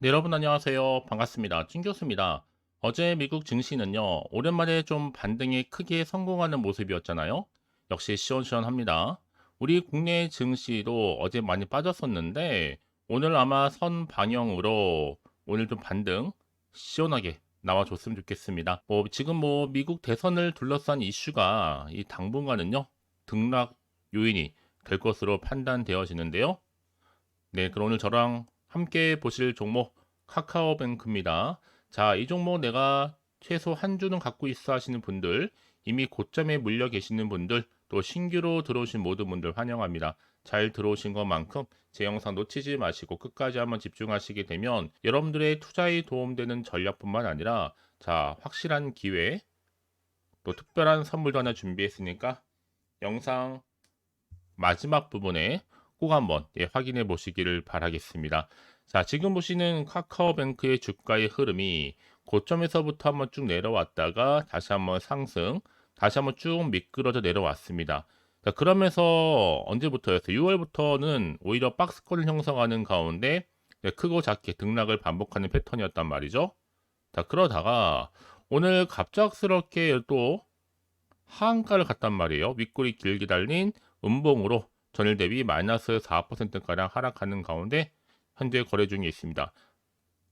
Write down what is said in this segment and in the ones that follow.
네, 여러분 안녕하세요. 반갑습니다. 찐 교수입니다. 어제 미국 증시는요, 오랜만에 좀 반등에 크게 성공하는 모습이었잖아요. 역시 시원시원합니다. 우리 국내 증시도 어제 많이 빠졌었는데, 오늘 아마 선 방향으로 오늘 좀 반등 시원하게 나와줬으면 좋겠습니다. 뭐, 지금 뭐, 미국 대선을 둘러싼 이슈가 이 당분간은요, 등락 요인이 될 것으로 판단되어지는데요. 네, 그럼 오늘 저랑 함께 보실 종목 카카오뱅크입니다. 자, 이 종목 내가 최소 한 주는 갖고 있어 하시는 분들, 이미 고점에 물려 계시는 분들, 또 신규로 들어오신 모든 분들 환영합니다. 잘 들어오신 것만큼 제 영상 놓치지 마시고 끝까지 한번 집중하시게 되면 여러분들의 투자에 도움되는 전략뿐만 아니라 자, 확실한 기회, 또 특별한 선물도 하나 준비했으니까 영상 마지막 부분에 꼭 한번 예, 확인해 보시기를 바라겠습니다. 자, 지금 보시는 카카오뱅크의 주가의 흐름이 고점에서부터 한번 쭉 내려왔다가 다시 한번 상승, 다시 한번 쭉 미끄러져 내려왔습니다. 자, 그러면서 언제부터였어요? 6월부터는 오히려 박스권을 형성하는 가운데 네, 크고 작게 등락을 반복하는 패턴이었단 말이죠. 자, 그러다가 오늘 갑작스럽게 또 하한가를 갔단 말이에요. 윗골이 길게 달린 음봉으로 전일 대비 마이너스 4%가량 하락하는 가운데 현재 거래 중에 있습니다.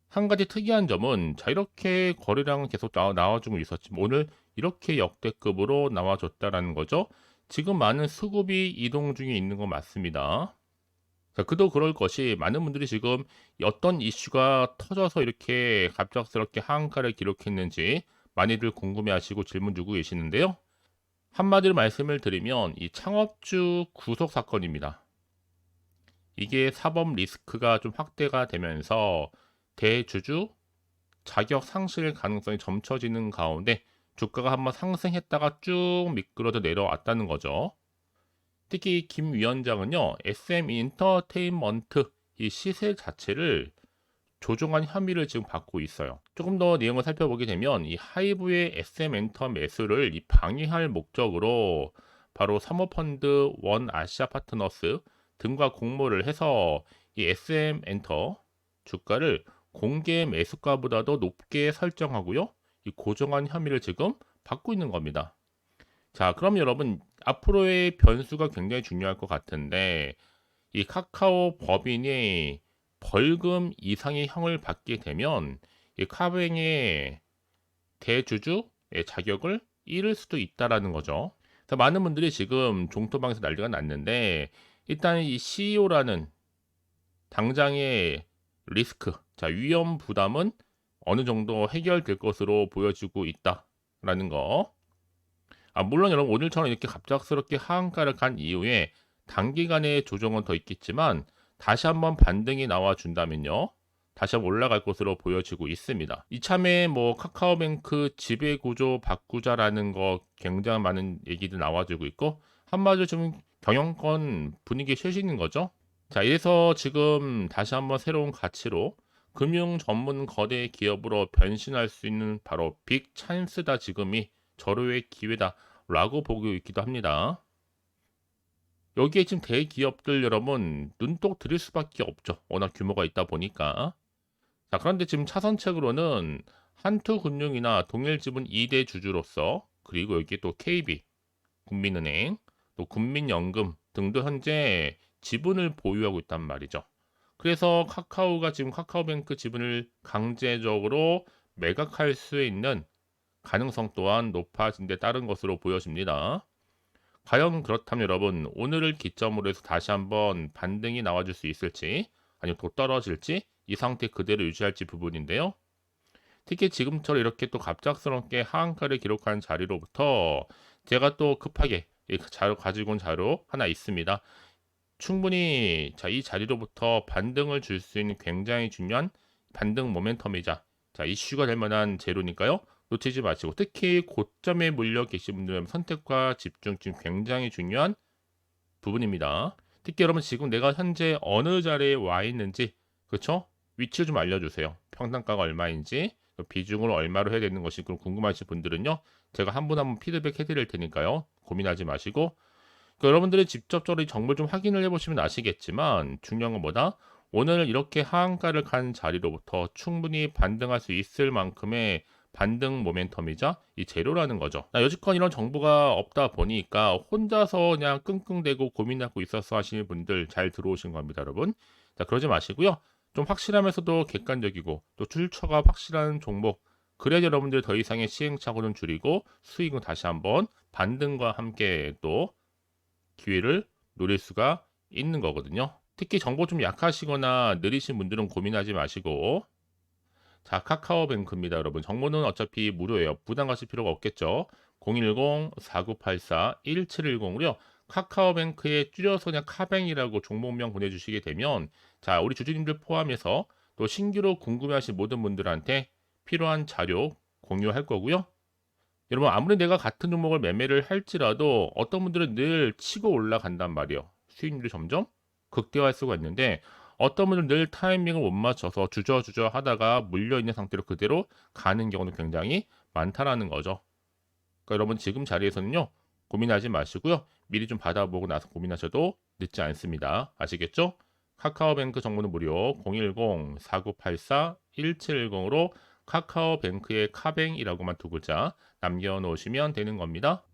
한 가지 특이한 점은 자 이렇게 거래량은 계속 나와, 나와주고 있었지만 오늘 이렇게 역대급으로 나와줬다라는 거죠. 지금 많은 수급이 이동 중에 있는 건 맞습니다. 자, 그도 그럴 것이 많은 분들이 지금 어떤 이슈가 터져서 이렇게 갑작스럽게 하한가를 기록했는지 많이들 궁금해하시고 질문 주고 계시는데요. 한마디로 말씀을 드리면 이 창업주 구속 사건입니다. 이게 사법 리스크가 좀 확대가 되면서 대주주 자격 상실 가능성이 점쳐지는 가운데 주가가 한번 상승했다가 쭉 미끄러져 내려왔다는 거죠. 특히 김 위원장은요, SM 인터테인먼트 이 시세 자체를 조종한 혐의를 지금 받고 있어요. 조금 더 내용을 살펴보게 되면 이 하이브의 SM 엔터 매수를 이 방해할 목적으로 바로 사모펀드 원 아시아 파트너스 등과 공모를 해서 이 SM 엔터 주가를 공개 매수가보다도 높게 설정하고요. 이 고정한 혐의를 지금 받고 있는 겁니다. 자, 그럼 여러분 앞으로의 변수가 굉장히 중요할 것 같은데 이 카카오 법인이 벌금 이상의 형을 받게 되면 이 카뱅의 대주주의 자격을 잃을 수도 있다라는 거죠. 그래서 많은 분들이 지금 종토방에서 난리가 났는데 일단 이 CEO라는 당장의 리스크, 자 위험 부담은 어느 정도 해결될 것으로 보여지고 있다라는 거. 아 물론 여러분 오늘처럼 이렇게 갑작스럽게 하한가를 간 이후에 단기간의 조정은 더 있겠지만 다시 한번 반등이 나와 준다면요. 다시 한번 올라갈 것으로 보여지고 있습니다. 이참에 뭐 카카오뱅크 지배 구조 바꾸자라는 거 굉장히 많은 얘기도 나와주고 있고 한마디로 좀 경영권 분위기에 쇄신인 거죠. 자, 이래서 지금 다시 한번 새로운 가치로 금융 전문 거대 기업으로 변신할 수 있는 바로 빅 찬스다 지금이 절호의 기회다 라고 보고 있기도 합니다. 여기에 지금 대기업들 여러분 눈독 들일 수밖에 없죠. 워낙 규모가 있다 보니까. 자, 그런데 지금 차선책으로는 한투금융이나 동일지분 2대 주주로서 그리고 여기 또 KB, 국민은행, 또 국민연금 등도 현재 지분을 보유하고 있단 말이죠. 그래서 카카오가 지금 카카오뱅크 지분을 강제적으로 매각할 수 있는 가능성 또한 높아진 데 따른 것으로 보여집니다. 과연 그렇다면 여러분 오늘을 기점으로 해서 다시 한번 반등이 나와줄 수 있을지 아니면 또 떨어질지 이 상태 그대로 유지할지 부분인데요. 특히 지금처럼 이렇게 또 갑작스럽게 하한가를 기록한 자리로부터 제가 또 급하게 이 자료 가지고 온 자료 하나 있습니다. 충분히 자, 이 자리로부터 반등을 줄 수 있는 굉장히 중요한 반등 모멘텀이자 자, 이슈가 될 만한 재료니까요. 놓치지 마시고 특히 고점에 물려 계신 분들은 선택과 집중 지금 굉장히 중요한 부분입니다. 특히 여러분 지금 내가 현재 어느 자리에 와 있는지 그렇죠? 위치를 좀 알려주세요. 평단가가 얼마인지 비중을 얼마로 해야 되는 것이 궁금하신 분들은요. 제가 한 분 한 분 피드백 해드릴 테니까요. 고민하지 마시고 그러니까 여러분들이 직접적으로 이 정보를 좀 확인을 해보시면 아시겠지만 중요한 건 뭐다? 오늘 이렇게 하한가를 간 자리로부터 충분히 반등할 수 있을 만큼의 반등 모멘텀이자 이 제로라는 거죠. 자, 여지껏 이런 정보가 없다 보니까 혼자서 그냥 끙끙대고 고민하고 있어서 하시는 분들 잘 들어오신 겁니다, 여러분. 자, 그러지 마시고요. 좀 확실하면서도 객관적이고 또 출처가 확실한 종목 그래야 여러분들 더 이상의 시행착오는 줄이고 수익은 다시 한번 반등과 함께 또 기회를 노릴 수가 있는 거거든요. 특히 정보 좀 약하시거나 느리신 분들은 고민하지 마시고. 자 카카오뱅크입니다 여러분. 정보는 어차피 무료예요. 부담 가실 필요가 없겠죠? 010-4984-1710으로요 카카오뱅크에 줄여서 그냥 카뱅이라고 종목명 보내주시게 되면 자 우리 주주님들 포함해서 또 신규로 궁금해하신 모든 분들한테 필요한 자료 공유할 거고요 여러분 아무리 내가 같은 종목을 매매를 할지라도 어떤 분들은 늘 치고 올라간단 말이에요 수익률이 점점 극대화할 수가 있는데 어떤 분들은 늘 타이밍을 못 맞춰서 주저주저 하다가 물려있는 상태로 그대로 가는 경우는 굉장히 많다라는 거죠. 그러니까 여러분 지금 자리에서는요. 고민하지 마시고요. 미리 좀 받아보고 나서 고민하셔도 늦지 않습니다. 아시겠죠? 카카오뱅크 정보는 무료 010-4984-1710으로 카카오뱅크의 카뱅이라고만 두 글자 남겨놓으시면 되는 겁니다.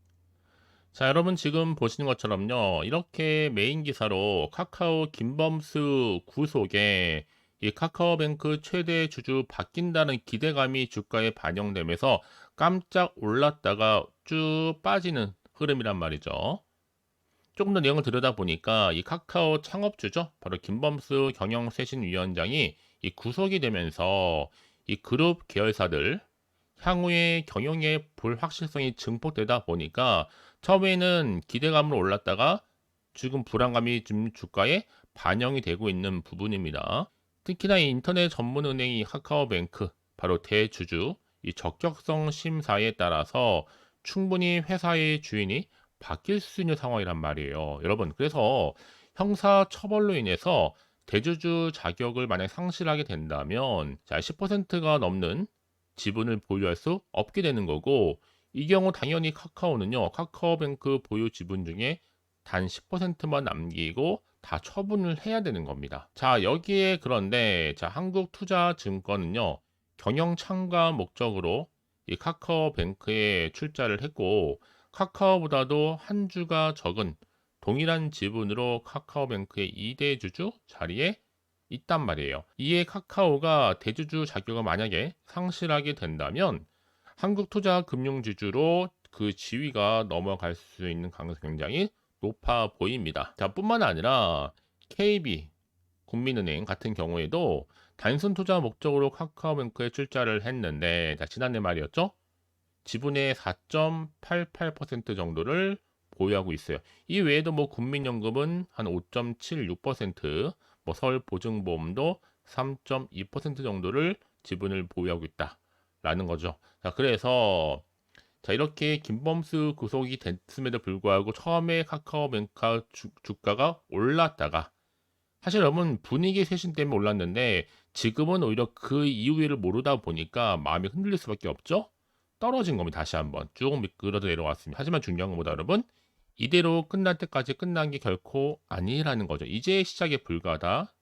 자, 여러분 지금 보시는 것처럼요. 이렇게 메인 기사로 카카오 김범수 구속에 이 카카오뱅크 최대 주주 바뀐다는 기대감이 주가에 반영되면서 깜짝 올랐다가 쭉 빠지는 흐름이란 말이죠. 조금 더 내용을 들여다보니까 이 카카오 창업주죠. 바로 김범수 경영쇄신위원장이 이 구속이 되면서 이 그룹 계열사들 향후에 경영의 불확실성이 증폭되다 보니까 처음에는 기대감으로 올랐다가 지금 불안감이 좀 주가에 반영이 되고 있는 부분입니다. 특히나 이 인터넷 전문 은행이 카카오뱅크 바로 대주주 이 적격성 심사에 따라서 충분히 회사의 주인이 바뀔 수 있는 상황이란 말이에요. 여러분, 그래서 형사 처벌로 인해서 대주주 자격을 만약 상실하게 된다면 자, 10%가 넘는 지분을 보유할 수 없게 되는 거고 이 경우 당연히 카카오는요, 카카오뱅크 보유 지분 중에 단 10%만 남기고 다 처분을 해야 되는 겁니다. 자, 여기에 그런데 자, 한국투자증권은요, 경영 참가 목적으로 이 카카오뱅크에 출자를 했고 카카오보다도 한 주가 적은 동일한 지분으로 카카오뱅크의 2대 주주 자리에 있단 말이에요. 이에 카카오가 대주주 자격을 만약에 상실하게 된다면 한국투자금융지주로 그 지위가 넘어갈 수 있는 가능성이 굉장히 높아 보입니다. 자, 뿐만 아니라 KB, 국민은행 같은 경우에도 단순 투자 목적으로 카카오뱅크에 출자를 했는데, 자, 지난해 말이었죠? 지분의 4.88% 정도를 보유하고 있어요. 이 외에도 뭐 국민연금은 한 5.76%, 뭐 서울보증보험도 3.2% 정도를 지분을 보유하고 있다라는 거죠. 자, 그래서 자, 이렇게 김범수 구속이 됐음에도 불구하고 처음에 카카오뱅크 주, 주가가 올랐다가 사실 여러분 분위기 쇄신 때문에 올랐는데 지금은 오히려 그 이유를 모르다 보니까 마음이 흔들릴 수밖에 없죠. 떨어진 겁니다. 다시 한번 쭉 미끄러져 내려왔습니다. 하지만 중요한 것보다 여러분 이대로 끝날 때까지 끝난 게 결코 아니라는 거죠. 이제 시작에 불과하다.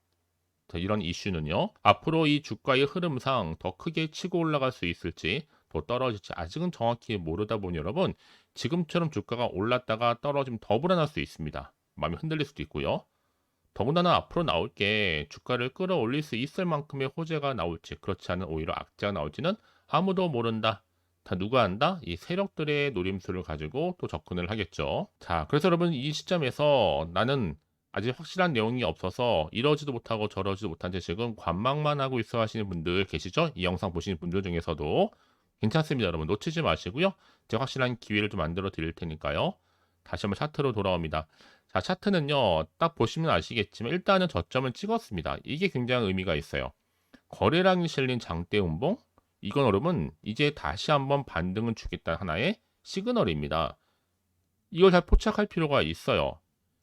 이런 이슈는요. 앞으로 이 주가의 흐름상 더 크게 치고 올라갈 수 있을지 또 떨어질지 아직은 정확히 모르다 보니 여러분 지금처럼 주가가 올랐다가 떨어지면 더 불안할 수 있습니다. 마음이 흔들릴 수도 있고요. 더군다나 앞으로 나올 게 주가를 끌어올릴 수 있을 만큼의 호재가 나올지 그렇지 않은 오히려 악재가 나올지는 아무도 모른다. 다 누가 한다? 이 세력들의 노림수를 가지고 또 접근을 하겠죠. 자, 그래서 여러분 이 시점에서 나는 아직 확실한 내용이 없어서 이러지도 못하고 저러지도 못한 채 지금 관망만 하고 있어 하시는 분들 계시죠? 이 영상 보시는 분들 중에서도 괜찮습니다, 여러분. 놓치지 마시고요. 제가 확실한 기회를 좀 만들어 드릴 테니까요. 다시 한번 차트로 돌아옵니다. 자, 차트는요, 딱 보시면 아시겠지만, 일단은 저점을 찍었습니다. 이게 굉장히 의미가 있어요. 거래량이 실린 장대 운봉? 이건 여러분, 이제 다시 한번 반등을 주겠다 하나의 시그널입니다. 이걸 잘 포착할 필요가 있어요.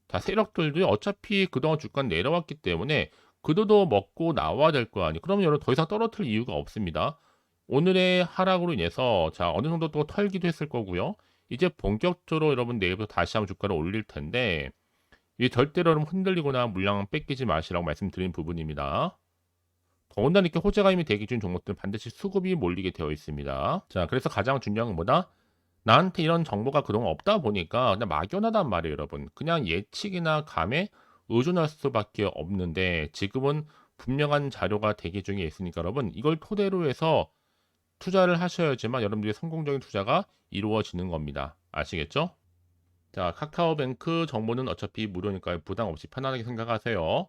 자, 세력들도 어차피 그동안 주가 내려왔기 때문에 그도도 먹고 나와야 될 거 아니에요. 그러면 여러분 더 이상 떨어뜨릴 이유가 없습니다. 오늘의 하락으로 인해서 자 어느 정도 또 털기도 했을 거고요. 이제 본격적으로 여러분 내일부터 다시 한번 주가를 올릴 텐데 이 절대로 흔들리거나 물량 뺏기지 마시라고 말씀드린 부분입니다. 더군다나 이렇게 호재가 이미 대기 중 종목들은 반드시 수급이 몰리게 되어 있습니다. 자, 그래서 가장 중요한 건 뭐다? 나한테 이런 정보가 그동안 없다 보니까 그냥 막연하단 말이에요, 여러분. 그냥 예측이나 감에 의존할 수밖에 없는데 지금은 분명한 자료가 대기 중에 있으니까 여러분 이걸 토대로 해서 투자를 하셔야지만 여러분들의 성공적인 투자가 이루어지는 겁니다. 아시겠죠? 자, 카카오뱅크 정보는 어차피 무료니까 부담 없이 편안하게 생각하세요.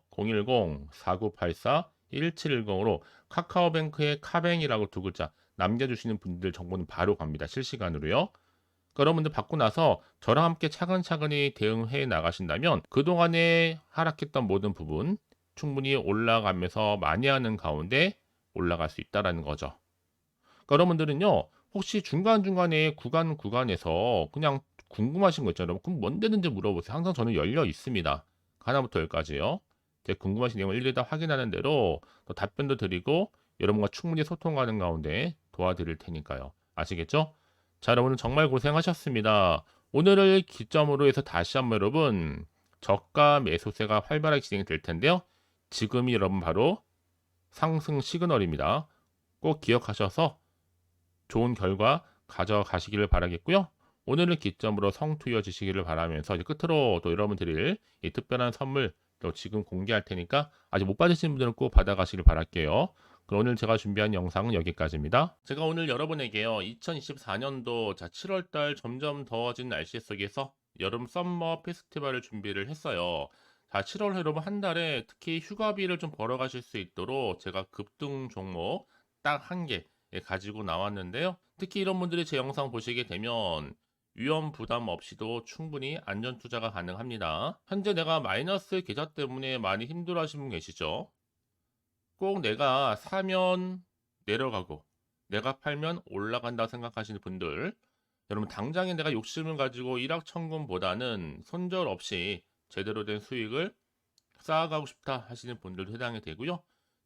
010-4984-1710으로 카카오뱅크의 카뱅이라고 두 글자 남겨주시는 분들 정보는 바로 갑니다. 실시간으로요. 여러분들 받고 나서 저랑 함께 차근차근히 대응해 나가신다면 그동안에 하락했던 모든 부분 충분히 올라가면서 많이 하는 가운데 올라갈 수 있다라는 거죠. 여러분들은요, 혹시 중간중간에 구간 구간에서 그냥 궁금하신 거 있잖아요. 그럼 뭔데든지 물어보세요. 항상 저는 열려 있습니다. 하나부터 열까지요. 제 궁금하신 내용을 일일이 다 확인하는 대로 또 답변도 드리고 여러분과 충분히 소통하는 가운데 도와드릴 테니까요. 아시겠죠? 자, 여러분 정말 고생하셨습니다. 오늘을 기점으로 해서 다시 한번 여러분 저가 매수세가 활발하게 진행이 될 텐데요. 지금이 여러분 바로 상승 시그널입니다. 꼭 기억하셔서 좋은 결과 가져가시기를 바라겠고요. 오늘을 기점으로 성투여지시기를 바라면서 이제 끝으로 또 여러분 드릴 이 특별한 선물 또 지금 공개할 테니까 아직 못 받으신 분들은 꼭 받아가시길 바랄게요. 그럼 오늘 제가 준비한 영상은 여기까지입니다. 제가 오늘 여러분에게요. 2024년도 자 7월달 점점 더워진 날씨 속에서 여름 썸머 페스티벌을 준비를 했어요. 자 7월 여러분 한 달에 특히 휴가비를 좀 벌어가실 수 있도록 제가 급등 종목 딱 한 개 가지고 나왔는데요. 특히 이런 분들이 제 영상 보시게 되면 위험 부담 없이도 충분히 안전 투자가 가능합니다. 현재 내가 마이너스 계좌 때문에 많이 힘들어 하시는 분 계시죠? 꼭 내가 사면 내려가고 내가 팔면 올라간다 생각하시는 분들 여러분 당장에 내가 욕심을 가지고 일확천금보다는 손절 없이 제대로 된 수익을 쌓아가고 싶다 하시는 분들도 해당이 되고요.